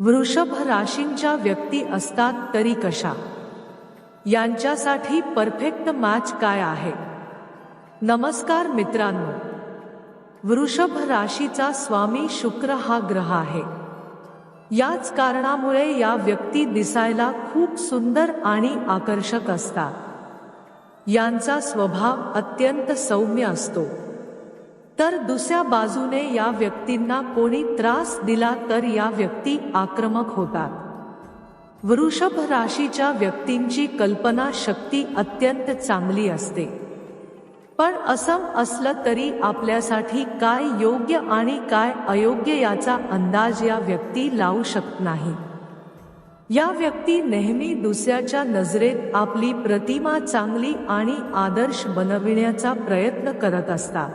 वृषभ राशींच्या व्यक्ती असतात तरी कशा? यांच्यासाठी परफेक्ट मॅच काय आहे? नमस्कार मित्रांनो वृषभ राशीचा स्वामी शुक्र हा ग्रह आहे. याच कारणामुळे या व्यक्ती दिसायला खूप सुंदर आणि आकर्षक असतात. यांचा स्वभाव अत्यंत सौम्य असतो. तर दुसऱ्या बाजूने या व्यक्तींना कोणी त्रास दिला तर या व्यक्ती आक्रमक होतात. वृषभ राशीच्या व्यक्तींची कल्पना शक्ती अत्यंत चांगली असते. पण असं असलं तरी आपल्यासाठी काय योग्य आणि काय अयोग्य याचा अंदाज या व्यक्ती लावू शकत नाही. या व्यक्ती नेहमी दुसऱ्याच्या नजरेत आपली प्रतिमा चांगली आणि आदर्श बनविण्याचा प्रयत्न करत असतात.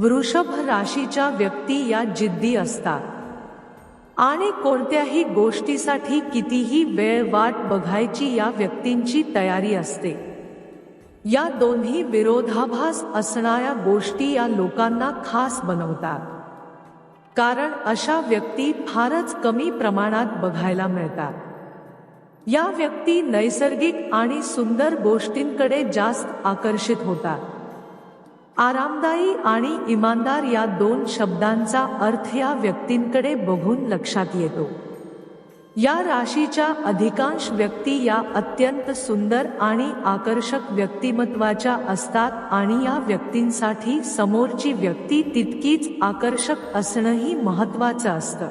वृषभ राशीच्या व्यक्ती या जिद्दी असतात. आणि कोणत्याही गोष्टीसाठी कितीही वेळ वाट बघायची या व्यक्तींची तयारी असते. या दोन्ही विरोधाभास असणाऱ्या गोष्टी या लोकांना खास बनवतात. कारण अशा व्यक्ती फारच कमी प्रमाणात बघायला मिळतात. या व्यक्ती नैसर्गिक आणि सुंदर गोष्टींकडे जास्त आकर्षित होतात. आरामदायी आणि इमानदार या दोन शब्दांचा अर्थ या व्यक्तींकडे बघून लक्षात येतो. या राशीच्या अधिकांश व्यक्ती या अत्यंत सुंदर आणि आकर्षक व्यक्तिमत्वाच्या असतात आणि या व्यक्तींसाठी समोरची व्यक्ती तितकीच आकर्षक असणंही महत्वाचं असतं.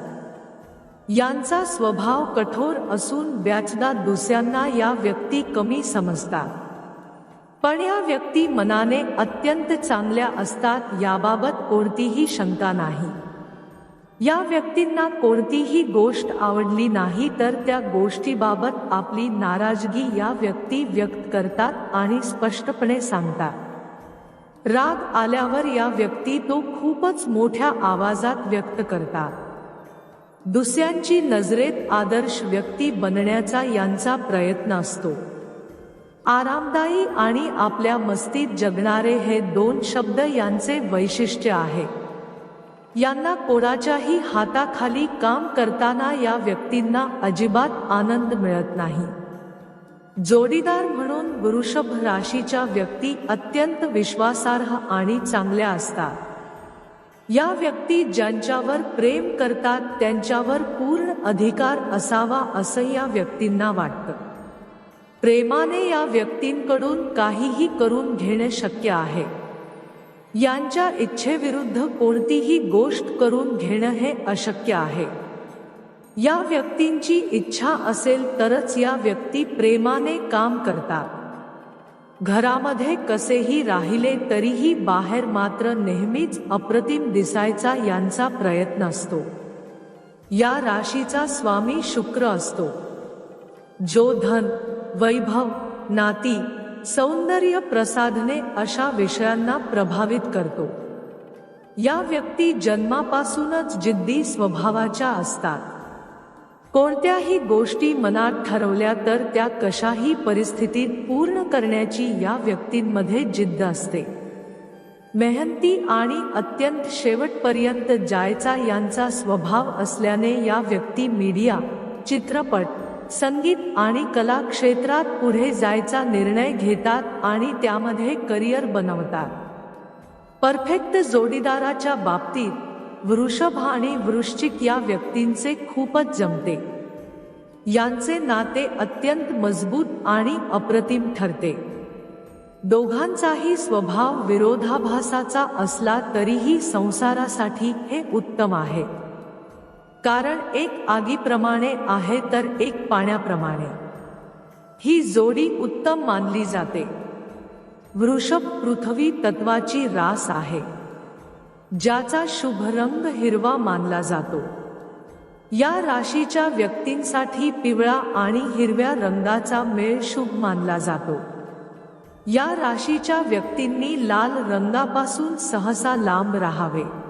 यांचा स्वभाव कठोर असून व्याचदा दुसऱ्यांना या व्यक्ती कमी समजतात. पण या व्यक्ती मनाने अत्यंत चांगल्या असतात याबाबत कोणतीही शंका नाही. या व्यक्तींना कोणतीही गोष्ट आवडली नाही तर त्या गोष्टीबाबत आपली नाराजगी या व्यक्ती व्यक्त करतात आणि स्पष्टपणे सांगतात. राग आल्यावर या व्यक्ती तो खूपच मोठ्या आवाजात व्यक्त करतात. दुसऱ्यांची नजरेत आदर्श व्यक्ती बनण्याचा यांचा प्रयत्न असतो. आरामदायी आणि आपल्या मस्तीत जगणारे हे दोन शब्द यांचे वैशिष्ट्य आहे. यांना कोणाच्याही हाताखाली काम करताना या व्यक्तींना अजिबात आनंद मिळत नाही. जोडीदार म्हणून वृषभ राशीच्या व्यक्ती अत्यंत विश्वासार्ह आणि चांगल्या असतात. या व्यक्ती ज्यांच्यावर प्रेम करतात त्यांच्यावर पूर्ण अधिकार असावा असं या व्यक्तींना वाटतं. प्रेमाने या व्यक्तींकडून काहीही करून घेणे शक्य आहे. यांच्या इच्छेविरुद्ध कोणतीही गोष्ट करून घेणं हे अशक्य आहे. या व्यक्तींची इच्छा असेल तरच या व्यक्ती प्रेमाने काम करतात. घरामध्ये कसेही राहिले तरीही बाहेर मात्र नेहमीच अप्रतिम दिसायचा यांचा प्रयत्न असतो. या राशीचा स्वामी शुक्र असतो. जो धन वैभव नाती सौंदर्य प्रसाधने अशा विषयांना प्रभावित करतो. या व्यक्ती जन्मापासूनच जिद्दी स्वभावाच्या असतात. कोणत्याही गोष्टी मनात ठरवल्या तर त्या कशाही परिस्थितीत पूर्ण करण्याची या व्यक्तींमध्ये जिद्द असते. मेहनती आणि अत्यंत शेवटपर्यंत जायचा यांचा स्वभाव असल्याने या व्यक्ती मीडिया चित्रपट संगीत आणि कला क्षेत्रात पुढे जायचा निर्णय घेतात आणि त्यामध्ये करिअर बनवतात. परफेक्ट जोडीदाराच्या बाबतीत वृषभ आणि वृश्चिक या व्यक्तींचे खूपच जमते. यांचे नाते अत्यंत मजबूत आणि अप्रतिम ठरते. दोघांचाही स्वभाव विरोधाभासाचा असला तरीही संसारासाठी हे उत्तम आहे. कारण एक आगीप्रमाणे आहे तर एक पाण्याप्रमाणे. ही जोडी उत्तम मानली जाते. वृषभ पृथ्वी तत्वाची रास आहे. ज्याचा शुभ रंग हिरवा मानला जातो. या राशीच्या व्यक्तींसाठी पिवळा आणि हिरव्या रंगाचा मेळ शुभ मानला जातो. या राशीच्या व्यक्तींनी लाल रंगापासून सहसा लांब राहावे.